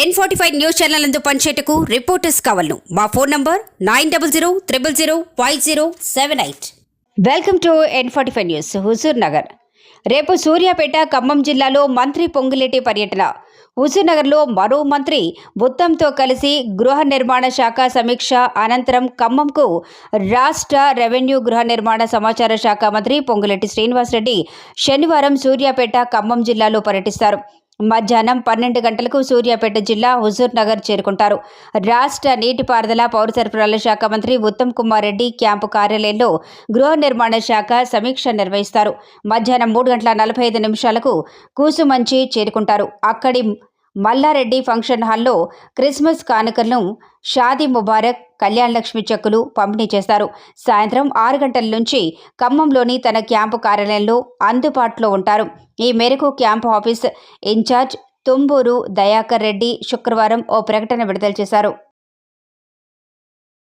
N forty five news channel అందు పనిచేయటకు reporters కావాలను. మా phone number nine double zero triple zero five zero seven eight welcome to N forty five news Huzurnagar రేపు సూర్యాపేట ఖమ్మం జిల్లాలో మంత్రి పొంగులేటి పర్యటన. హుజూర్నగర్లో మరో మంత్రి బుత్తంతో కలిసి గృహ నిర్మాణ శాఖ సమీక్ష అనంతరం ఖమ్మంకు రాష్ట్ర రెవెన్యూ గృహ నిర్మాణ సమాచార శాఖ మంత్రి పొంగులేటి శ్రీనివాసరెడ్డి శనివారం సూర్యాపేట ఖమ్మం జిల్లాలో పర్యటిస్తారు. మధ్యాహ్నం పన్నెండు గంటలకు సూర్యాపేట జిల్లా హుజూర్ నగర్ చేరుకుంటారు. రాష్ట్ర నీటిపారుదల పౌర సరఫరాల శాఖ మంత్రి ఉత్తమ్ కుమార్ రెడ్డి క్యాంపు కార్యాలయంలో గృహ నిర్మాణ శాఖ సమీక్ష నిర్వహిస్తారు. మధ్యాహ్నం మూడు గంటల నలభై ఐదు నిమిషాలకు కూసుమంచి చేరుకుంటారు. అక్కడి మల్లారెడ్డి ఫంక్షన్ హాల్లో క్రిస్మస్ కానుకలను షాదీ ముబారక్ కళ్యాణలక్ష్మి చెక్కులు పంపిణీ చేస్తారు సాయంత్రం ఆరు గంటల నుంచి ఖమ్మంలోని తన క్యాంపు కార్యాలయంలో అందుబాటులో ఉంటారు. ఈ మేరకు camp office in charge Thumburu Dayakar Reddy శుక్రవారం ఓ ప్రకటన విడుదల చేశారు.